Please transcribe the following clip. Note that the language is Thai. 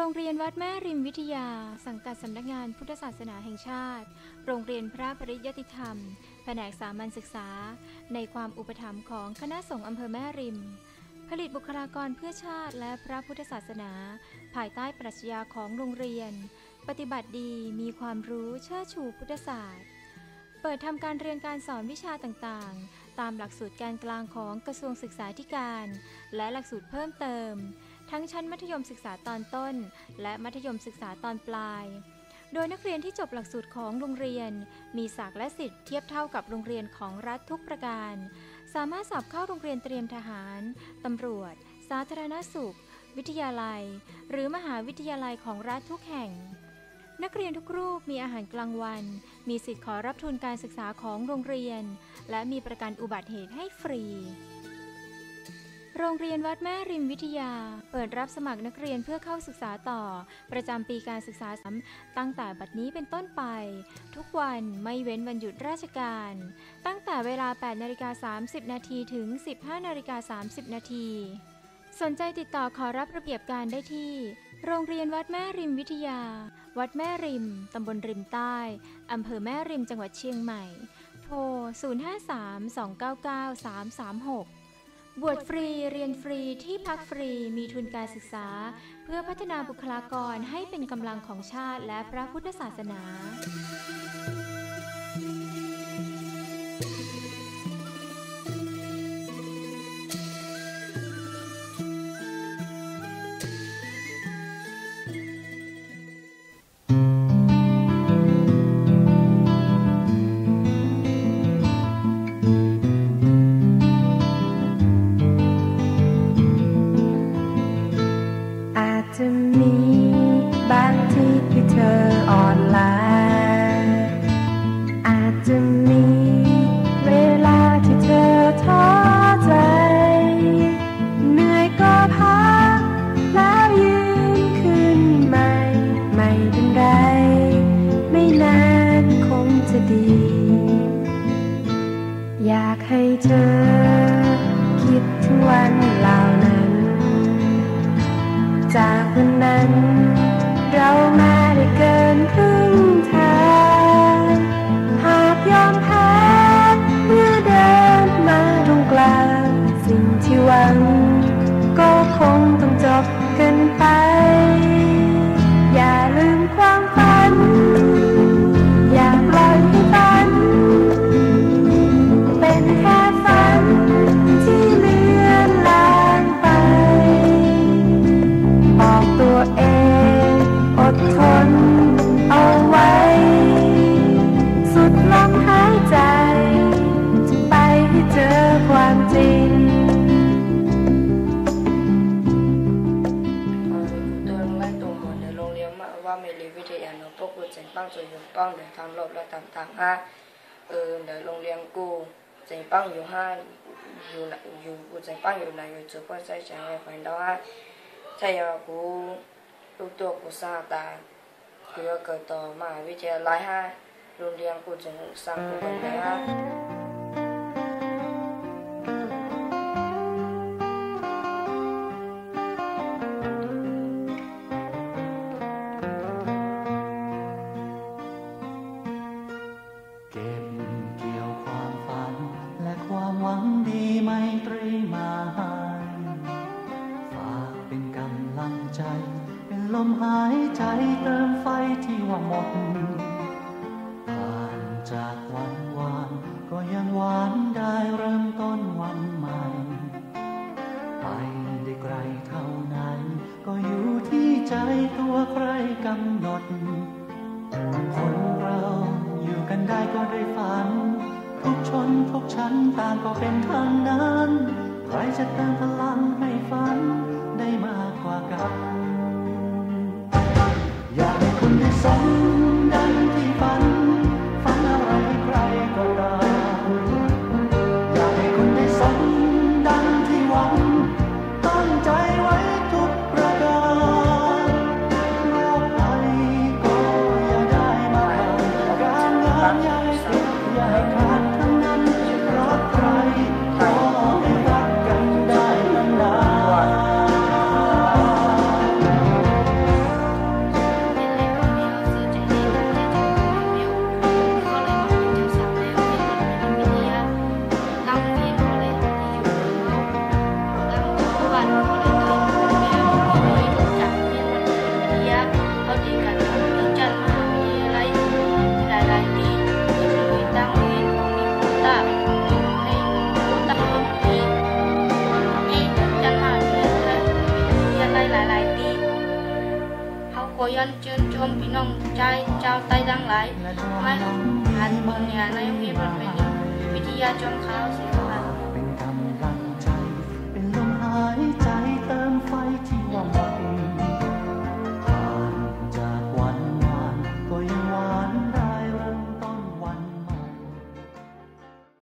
โรงเรียนวัดแม่ริมวิทยา สังกัดสำนักงานพุทธศาสนาแห่งชาติ โรงเรียนพระปริยติธรรม แผนกสามัญศึกษา ในความอุปถัมภ์ของคณะสงฆ์อำเภอแม่ริม ผลิตบุคลากรเพื่อชาติและพระพุทธศาสนา ภายใต้ปรัชญาของโรงเรียน ปฏิบัติดีมีความรู้เชิดชูพุทธศาสตร์ เปิดทำการเรียนการสอนวิชาต่างๆ ตามหลักสูตรการกลางของกระทรวงศึกษาธิการ และหลักสูตรเพิ่มเติม ทั้งชั้นมัธยมศึกษาตอนต้น และมัธยมศึกษาตอนปลาย โดยนักเรียนที่จบหลักสูตรของโรงเรียน มีศักดิ์และสิทธิ์เทียบเท่ากับโรงเรียนของรัฐทุกประการ สามารถสอบเข้าโรงเรียนเตรียมทหาร ตำรวจ สาธารณสุข วิทยาลัย หรือมหาวิทยาลัยของรัฐทุกแห่ง นักเรียนทุกรูปมีอาหารกลางวัน มีสิทธิ์ขอรับทุนการศึกษาของโรงเรียน และมีประกันอุบัติเหตุให้ฟรี โรงเรียนวัดแม่ริมวิทยา เปิดรับสมัครนักเรียนเพื่อเข้าศึกษาต่อ ประจำปีการศึกษาซ้ำตั้งแต่บัดนี้เป็นต้นไป ทุกวันไม่เว้นวันหยุดราชการ ตั้งแต่เวลา 8นาฬิกา30 นาทีถึง 15นาฬิกา30 นาทีสนใจติดต่อขอรับระเบียบการได้ที่ โรงเรียนวัดแม่ริมวิทยา วัดแม่ริม ตำบลริมใต้ อำเภอแม่ริมจังหวัดเชียงใหม่ โทร 053-299-336 บวชฟรีเรียนฟรีที่พักฟรีมีทุนการศึกษา เพื่อพัฒนาบุคลากรให้เป็นกำลังของชาติและพระพุทธศาสนา วั ว่าเมลีวิทยาโนพวกกูเจ๋งปังจุยอยู่ปังเดินทางลบและตามทางห้าเออในโรงเรียนกูเจ๋งปังอยู่ห้าอยู่ไใจ เป็นลมหายใจเติมไฟที่ว่าหมดผ่านจากวันวานก็ยังหวานได้เริ่มต้นวันใหม่ ไปได้ไกลเท่านั้นก็อยู่ที่ใจตัวใครกำหนด คนเราอยู่กันได้ก็ด้วยฝัน ทุกชนทุกชั้นต่างก็เป็นทางนั้น ใครจะเติมพลังให้ฝัน ได้มากกว่ากัน ขอยันเชิญชมพี่น้องชายชาวไต้ทั้งหลายและขอมาให้หาเบิ่งเนี่ยนโรงเรียนมันเป็นวิทยาชมข่าวสิ